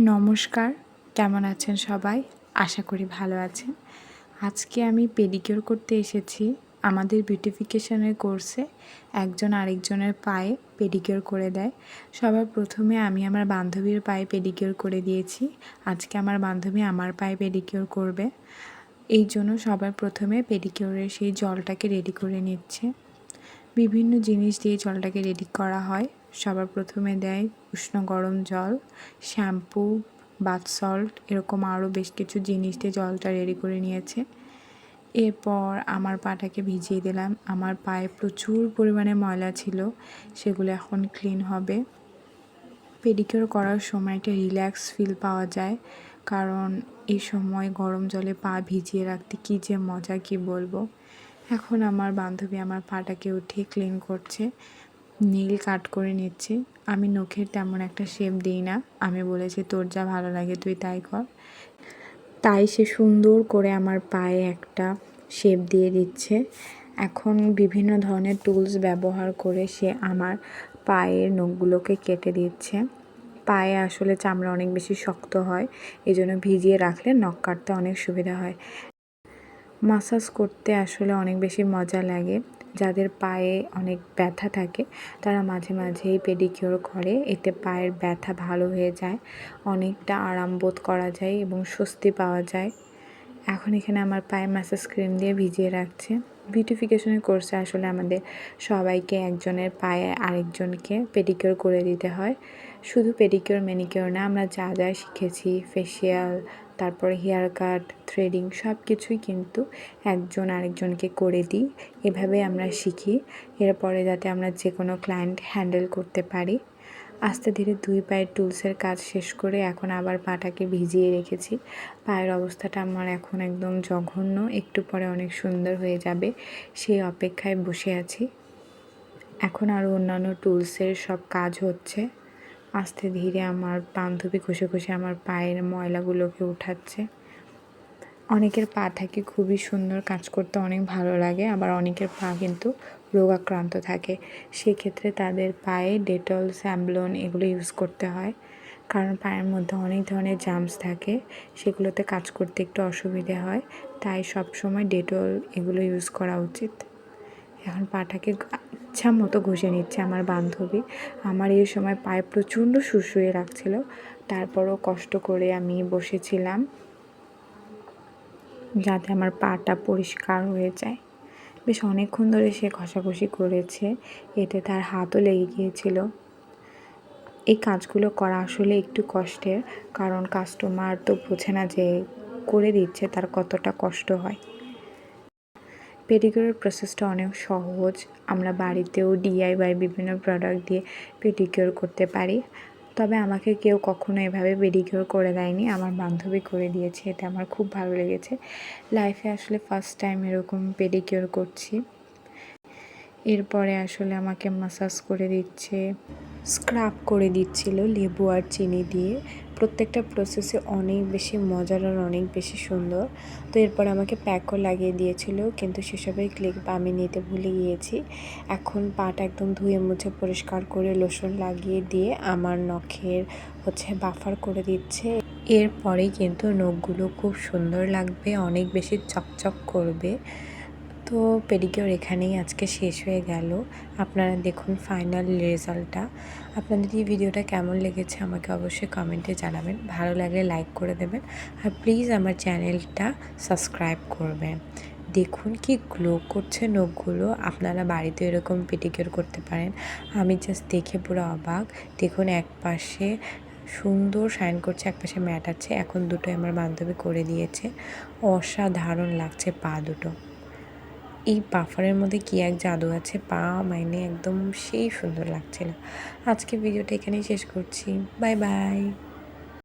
নমস্কার, কেমন আছেন সবাই? আশা করি ভালো আছেন। আজকে আমি পেডিকিউর করতে এসেছি। আমাদের বিউটিফিকেশনের কোর্সে একজন আরেকজনের পায়ে পেডিকিউর করে দেয়। সবার প্রথমে আমি আমার বান্ধবীর পায়ে পেডিকিউর করে দিয়েছি। আজকে আমার বান্ধবী আমার পায়ে পেডিকিউর করবে। এই জন্য সবার প্রথমে পেডিকিউরের সেই জলটাকে রেডি করে নিচ্ছে। বিভিন্ন জিনিস দিয়ে জলটাকে রেডি করা হয়। সবার প্রথমে দেয় উষ্ণ গরম জল, শ্যাম্পু, বাথ সল্ট, এরকম আরও বেশ কিছু জিনিস দিয়ে জলটা রেডি করে নিয়েছে। এরপর আমার পাটাকে ভিজিয়ে দিলাম। আমার পায়ে প্রচুর পরিমাণে ময়লা ছিল, সেগুলো এখন ক্লিন হবে। পেডিকিউর করার সময় একটা রিল্যাক্স ফিল পাওয়া যায়, কারণ এই সময় গরম জলে পা ভিজিয়ে রাখতে কী যে মজা, কি বলব? এখন আমার বান্ধবী আমার পাটাকে উঠিয়ে ক্লিন করছে। নীল কাট করে নিচ্ছে। আমি নখের তেমন একটা শেপ দিই না। আমি বলেছি, তোর যা ভালো লাগে তুই তাই কর। তাই সে সুন্দর করে আমার পায়ে একটা শেপ দিয়ে দিচ্ছে। এখন বিভিন্ন ধরনের টুলস ব্যবহার করে সে আমার পায়ের নখগুলোকে কেটে দিচ্ছে। পায়ে আসলে চামড়া অনেক বেশি শক্ত হয় এই জন্য ভিজিয়ে রাখলে নখ কাটতে অনেক সুবিধা হয়। মাসাজ করতে আসলে অনেক বেশি মজা লাগে। যাদের পায়ে অনেক ব্যথা থাকে, তারা মাঝে মাঝেই পেডিকিওর করে। এতে পায়ের ব্যথা ভালো হয়ে যায়, অনেকটা আরাম বোধ করা যায় এবং স্বস্তি পাওয়া যায়। এখন এখানে আমার পায়ে ম্যাসাজ ক্রিম দিয়ে ভিজিয়ে রাখছে। বিউটিফিকেশনের কোর্সে আসলে আমাদের সবাইকে একজনের পায়ে আরেকজনকে পেডিকিওর করে দিতে হয়। শুধু পেডিকিওর ম্যানিকিওর না, আমরা যা যা শিখেছি ফেসিয়াল তারপরে হেয়ার কাট, থ্রেডিং সব কিছুই কিন্তু একজন আরেকজনকে করে দিই। এভাবে আমরা শিখি। এরপরে যাতে আমরা যে কোনো ক্লায়েন্ট হ্যান্ডেল করতে পারি। আস্তে ধীরে দুই পায়ের টুলসের কাজ শেষ করে এখন আবার পাটাকে ভিজিয়ে রেখেছি। পায়ের অবস্থাটা আমার এখন একদম জঘন্য, একটু পরে অনেক সুন্দর হয়ে যাবে। সেই অপেক্ষায় বসে আছি। এখন আরও অন্যান্য টুলসের সব কাজ হচ্ছে। আস্তে ধীরে আমার বান্ধবী ঘষে ঘষে আমার পায়ের ময়লাগুলোকে উঠাচ্ছে। অনেকের পা থাকে খুবই সুন্দর কাজ করতে অনেক ভালো লাগে, আবার অনেকের পা কিন্তু রোগাক্রান্ত থাকে। সেক্ষেত্রে তাদের পায়ে ডেটল স্যাম্বলন এগুলো ইউজ করতে হয়, কারণ পায়ের মধ্যে অনেক ধরনের জামস থাকে, সেগুলোতে কাজ করতে একটু অসুবিধে হয়, তাই সব সময় ডেটল এগুলো ইউজ করা উচিত। এখন পাটাকে ইচ্ছা মতো ঘষে নিচ্ছে আমার বান্ধবী। আমার এই সময় পায়ে প্রচণ্ড শুশুয়ে রাখছিল তারপরও কষ্ট করে আমি বসেছিলাম যাতে আমার পাটা পরিষ্কার হয়ে যায়। বেশ অনেকক্ষণ ধরে সে ঘষাঘষি করেছে, এতে তার হাতও লেগে গিয়েছিল। এই কাজগুলো করা আসলে একটু কষ্টের, কারণ কাস্টমার তো বোঝে না যে করে দিচ্ছে, তার কতটা কষ্ট হয়। পেডিকিউরের প্রসেসটা অনেক সহজ। আমরা বাড়িতেও ডিআইওয়াই বিভিন্ন প্রোডাক্ট দিয়ে পেডিকিউর করতে পারি। তবে আমাকে কেউ কখনো এভাবে পেডিকিউর করে দেয়নি, আমার বান্ধবী করে দিয়েছে, এতে আমার খুব ভালো লেগেছে। লাইফে আসলে ফার্স্ট টাইম এরকম পেডিকিউর করছি। এরপরে আসলে আমাকে মাসাজ করে দিচ্ছে স্ক্রাব করে দিচ্ছিল লেবু আর চিনি দিয়ে। প্রত্যেকটা প্রসেসে অনেক বেশি মজার আর অনেক বেশি সুন্দর। তো এরপর আমাকে প্যাকও লাগিয়ে দিয়েছিল, কিন্তু সেসবের ক্লিক আমি নিতে ভুলে গিয়েছি। এখন পাটা একদম ধুয়ে মুছে পরিষ্কার করে লোশন লাগিয়ে দিয়ে আমার নখের হচ্ছে বাফার করে দিচ্ছে। এরপরেই কিন্তু নখগুলো খুব সুন্দর লাগবে, অনেক বেশি চকচক করবে। তো পেডিকিওর এখানেই আজকে শেষ হয়ে গেল। আপনারা দেখুন ফাইনাল রেজাল্টটা। আপনাদের এই ভিডিওটা কেমন লেগেছে আমাকে অবশ্যই কমেন্টে জানাবেন। ভালো লাগলে লাইক করে দেবেন আর প্লিজ আমার চ্যানেলটা সাবস্ক্রাইব করবেন। দেখুন কি গ্লো করছে নখগুলো। আপনারা বাড়িতে এরকম পেডিকিওর করতে পারেন। আমি জাস্ট দেখে পুরো অবাক। দেখুন এক পাশে সুন্দর শাইন করছে, একপাশে ম্যাট আছে। এখন দুটো আমার বান্ধবী করে দিয়েছে। অসাধারণ লাগছে পা দুটো। এই পাফারের মধ্যে কী এক জাদু আছে? পা মাইনে একদম সেই সুন্দর লাগছিল আজকে ভিডিওটা এখানেই শেষ করছি। Bye bye.